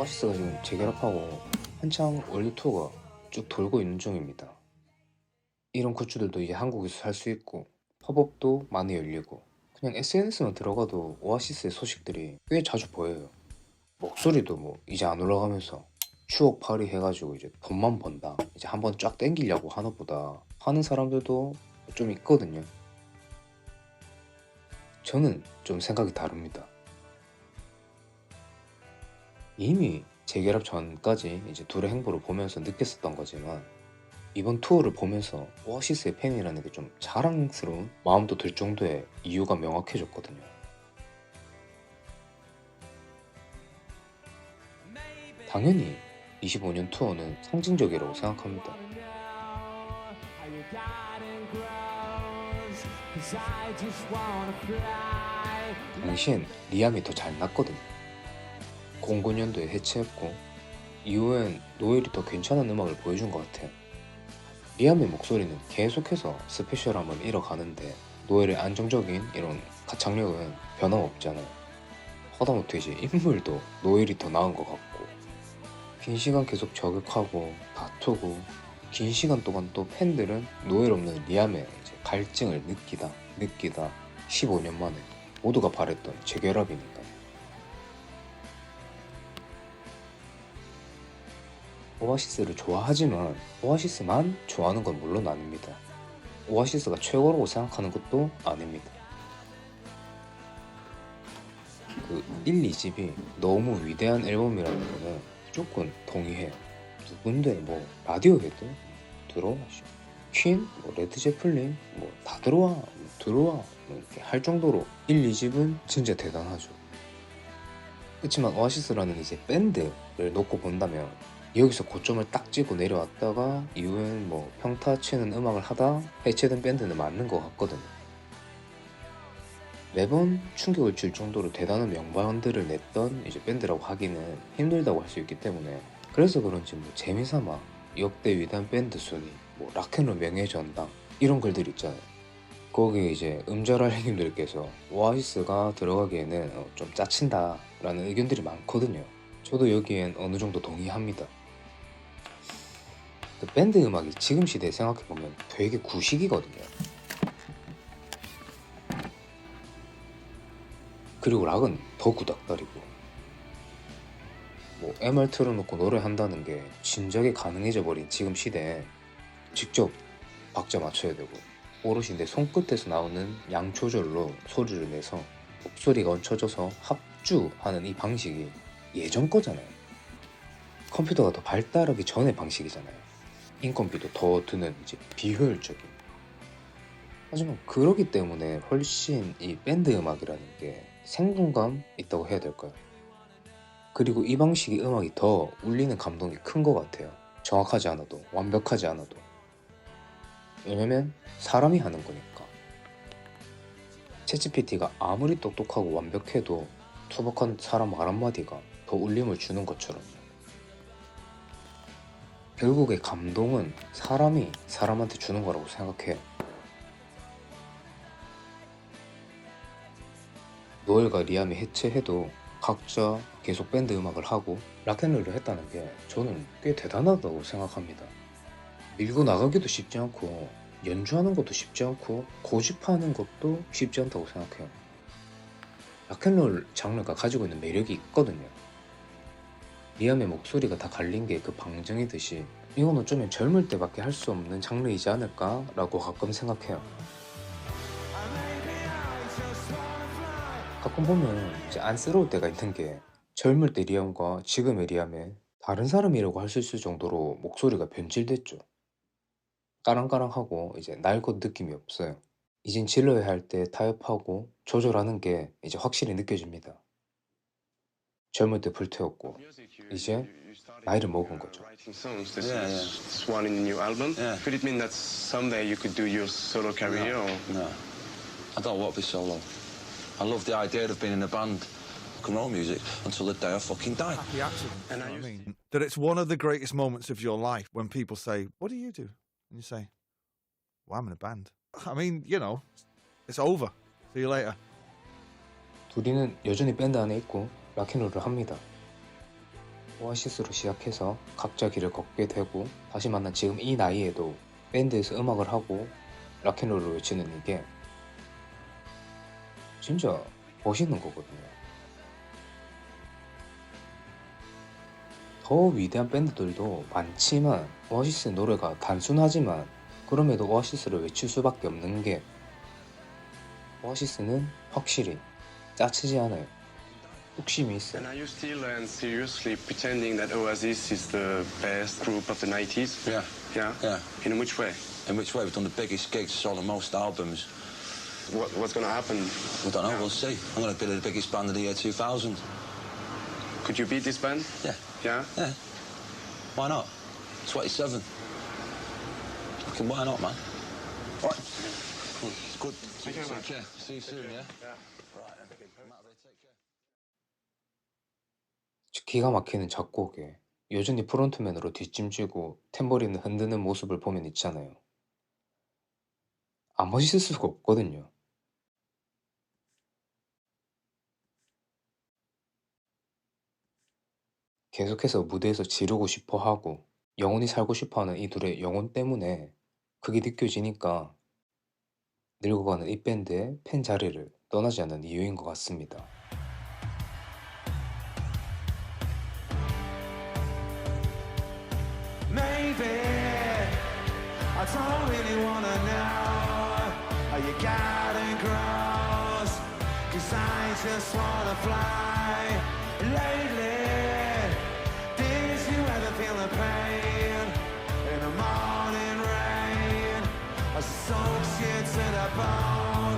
오아시스가 지금 재결합하고 한창 월드 투어가 쭉 돌고 있는 중입니다. 이런 굿즈들도 이제 한국에서 살 수 있고 팝업도 많이 열리고 그냥 SNS만 들어가도 오아시스의 소식들이 꽤 자주 보여요. 목소리도 뭐 이제 안 올라가면서 추억 파리 해가지고 이제 돈만 번다 이제 한번 쫙 땡기려고 하나 보다 하는 사람들도 좀 있거든요. 저는 좀 생각이 다릅니다. 이미 재결합 전까지 이제 둘의 행보를 보면서 느꼈었던 거지만 이번 투어를 보면서 오아시스의 팬이라는 게 좀 자랑스러운 마음도 들 정도의 이유가 명확해졌거든요. 당연히 25년 투어는 상징적이라고 생각합니다. 당시엔 리암이 더 잘 났거든요. 09년도에 해체했고 이후엔 노엘이 더 괜찮은 음악을 보여준 것 같아요. 리암의 목소리는 계속해서 스페셜함을 잃어가는데 노엘의 안정적인 이런 가창력은 변함없잖아요. 하다못해 이제 인물도 노엘이 더 나은 것 같고 긴 시간 계속 저격하고 다투고 긴 시간 동안 또 팬들은 노엘 없는 리암의 이제 갈증을 느끼다 느끼다 15년 만에 모두가 바랬던 재결합이니까 오아시스를 좋아하지만 오아시스만 좋아하는 건 물론 아닙니다. 오아시스가 최고라고 생각하는 것도 아닙니다. 그 1, 2집이 너무 위대한 앨범이라는 거는 무조건 동의해요. 누군데 뭐 라디오헤드 들어와 퀸, 뭐 레드 제플린 뭐 다 들어와 뭐 들어와 뭐 이렇게 할 정도로 1, 2집은 진짜 대단하죠. 그렇지만 오아시스라는 이제 밴드를 놓고 본다면 여기서 고점을 딱 찍고 내려왔다가 이후엔 뭐 평타 치는 음악을 하다 해체된 밴드는 맞는 것 같거든요. 매번 충격을 줄 정도로 대단한 명반들을 냈던 이제 밴드라고 하기는 힘들다고 할 수 있기 때문에 그래서 그런지 뭐 재미삼아 역대 위대한 밴드 순위, 뭐 락앤롤 명예 전당 이런 글들 있잖아요. 거기에 이제 음절할 형님들께서 오아시스가 들어가기에는 어, 좀 짜친다 라는 의견들이 많거든요. 저도 여기엔 어느 정도 동의합니다. 그 밴드 음악이 지금 시대에 생각해보면 되게 구식이거든요. 그리고 락은 더 구닥다리고 뭐 MR 틀어놓고 노래한다는 게 진작에 가능해져 버린 지금 시대에 직접 박자 맞춰야 되고 오롯이 내 손끝에서 나오는 양 조절로 소리를 내서 목소리가 얹혀져서 합주하는 이 방식이 예전 거잖아요. 컴퓨터가 더 발달하기 전의 방식이잖아요. 인건비도 더 드는 이제 비효율적인. 하지만 그러기 때문에 훨씬 이 밴드 음악이라는 게 생동감 있다고 해야 될까요? 그리고 이 방식의 음악이 더 울리는 감동이 큰 것 같아요. 정확하지 않아도 완벽하지 않아도. 왜냐면 사람이 하는 거니까. 챗GPT가 아무리 똑똑하고 완벽해도 투박한 사람 말 한마디가 더 울림을 주는 것처럼. 결국에 감동은 사람이 사람한테 주는 거라고 생각해요. 노엘과 리암이 해체해도 각자 계속 밴드 음악을 하고 락앤롤을 했다는 게 저는 꽤 대단하다고 생각합니다. 밀고 나가기도 쉽지 않고 연주하는 것도 쉽지 않고 고집하는 것도 쉽지 않다고 생각해요. 락앤롤 장르가 가지고 있는 매력이 있거든요. 리암의 목소리가 다 갈린 게 그 방정이듯이 이건 어쩌면 젊을 때밖에 할 수 없는 장르이지 않을까 라고 가끔 생각해요. 가끔 보면 이제 안쓰러울 때가 있는 게 젊을 때 리암과 지금의 리암에 다른 사람이라고 할 수 있을 정도로 목소리가 변질됐죠. 까랑까랑하고 이제 낡은 느낌이 없어요. 이젠 질러야 할 때 타협하고 조절하는 게 이제 확실히 느껴집니다. 젊을 때 불태웠고 이제 나이를 먹은 거죠. Writing songs. This Yeah, is this one in the new album. Yeah. Could it mean that someday you could do your solo career? Or? No. I don't want to be solo. I love the idea of being in a band, rock and roll music, until the day I fucking die. happy accident. And you know I what I used- mean, that it's one of the greatest moments of your life when people say, "What do you do?" and you say, "Well, I'm in a band." I mean, you know, it's over. See you later. 둘이는 여전히 밴드 안에 있고 락앤롤을 합니다. 오아시스로 시작해서 각자 길을 걷게 되고 다시 만난 지금 이 나이에도 밴드에서 음악을 하고 락앤롤을 외치는 이게 진짜 멋있는 거거든요. 더 위대한 밴드들도 많지만 오아시스 노래가 단순하지만 그럼에도 오아시스를 외칠 수밖에 없는 게 오아시스는 확실히 짜치지 않아요. 뚝심이 있어요. And are you still and seriously pretending that Oasis is the best group of the 90s? Yeah. Yeah? Yeah. In which way? In which way we've done the biggest gigs, sold the most albums. What, what's going to happen? We don't know, we'll see. I'm going to be the biggest band of the year 2000. Could you beat this band? Yeah. Yeah? Yeah. Why not? 27. Fucking why not, man? Right. It's good. Thank you very much. Take care. See you soon, yeah? Yeah. Right. Matt, take care. 기가 막히는 작곡에 여전히 프론트맨으로 뒷짐지고 탬버린을 흔드는 모습을 보면 있잖아요. 안 멋있을 수가 없거든요. 계속해서 무대에서 지르고 싶어 하고 영원히 살고 싶어 하는 이 둘의 영혼 때문에 그게 느껴지니까 늙어가는 이 밴드의 팬 자리를 떠나지 않는 이유인 것 같습니다. I don't really wanna know Are you got across. Cause I just wanna fly. Lately, did you ever feel the pain in the morning rain? I soaks you to the bone.